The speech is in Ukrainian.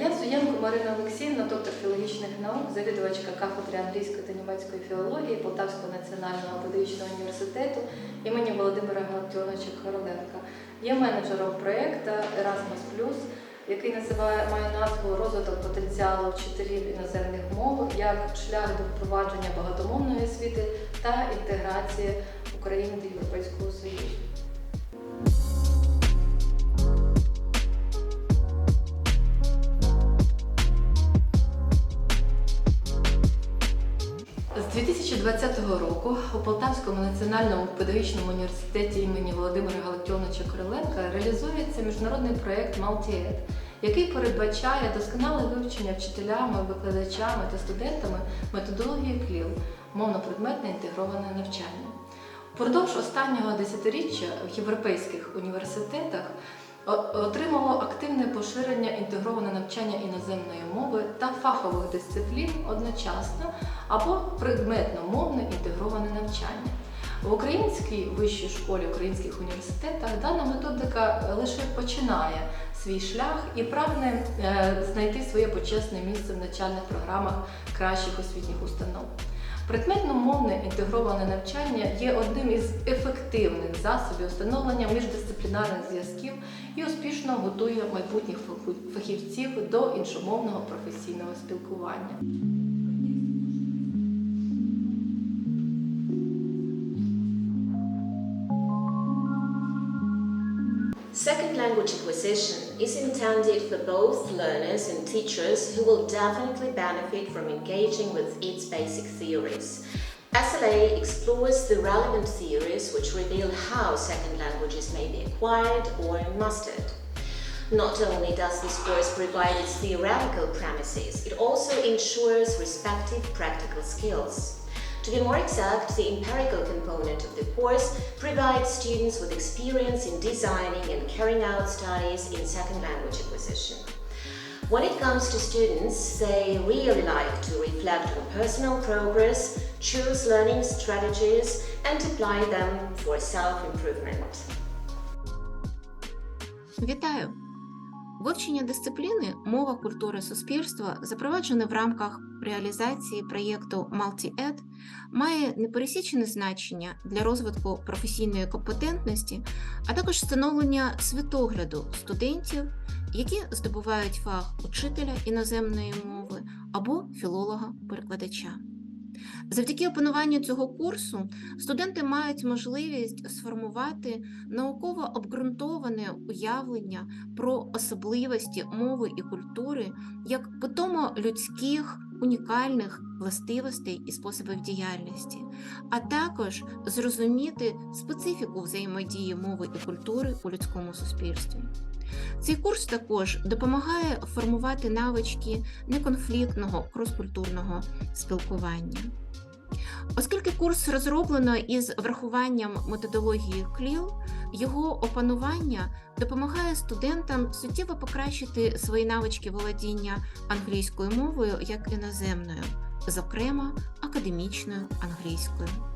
Я Суєнко Марина Олексіївна, доктор філологічних наук, завідувачка кафедри англійської та німецької філології Полтавського національного педагогічного університету імені Володимира Галактіоновича Короленка. Є менеджером проєкту Erasmus+, який називає має назву Розвиток потенціалу вчителів іноземних мов як шлях до впровадження багатомовної освіти та інтеграції України до Європейського Союзу. 2020 року у Полтавському національному педагогічному університеті імені Володимира Галактіоновича Короленка реалізується міжнародний проєкт «Малтіет», який передбачає досконале вивчення вчителями, викладачами та студентами методології КЛІЛ мовно-предметне інтегроване навчання. Впродовж останнього десятиріччя в європейських університетах отримало активне поширення інтегроване навчання іноземної мови та фахових дисциплін одночасно або предметно-мовне інтегроване навчання. В українській вищій школі українських університетах дана методика лише починає свій шлях і прагне е, знайти своє почесне місце в навчальних програмах кращих освітніх установ. Предметно-мовне інтегроване навчання є одним із ефективних засобів встановлення міждисциплінарних зв'язків і успішно готує майбутніх фахівців до іншомовного професійного спілкування. Second language acquisition is intended for both learners and teachers who will definitely benefit from engaging with its basic theories. SLA explores the relevant theories reveal how second languages may be acquired or mastered. Not only does this course provide its theoretical premises, it also ensures respective practical skills. To be more exact, the empirical component of the course provides students with experience in designing and carrying out studies in second language acquisition. When it comes to students, they really like to reflect on personal progress, choose learning strategies, and apply them for self improvement. Вітаю! Вивчення дисципліни мова культури суспільства, запроваджене в рамках реалізації проєкту MultiEd, має непересічне значення для розвитку професійної компетентності, а також встановлення світогляду студентів, які здобувають фах учителя іноземної мови або філолога-перекладача. Завдяки опануванню цього курсу студенти мають можливість сформувати науково обґрунтоване уявлення про особливості мови і культури як питомо людських унікальних властивостей і способів діяльності, а також зрозуміти специфіку взаємодії мови і культури у людському суспільстві. Цей курс також допомагає формувати навички неконфліктного кроскультурного спілкування. Оскільки курс розроблено із врахуванням методології КЛІЛ, його опанування допомагає студентам суттєво покращити свої навички володіння англійською мовою як іноземною, зокрема академічною англійською.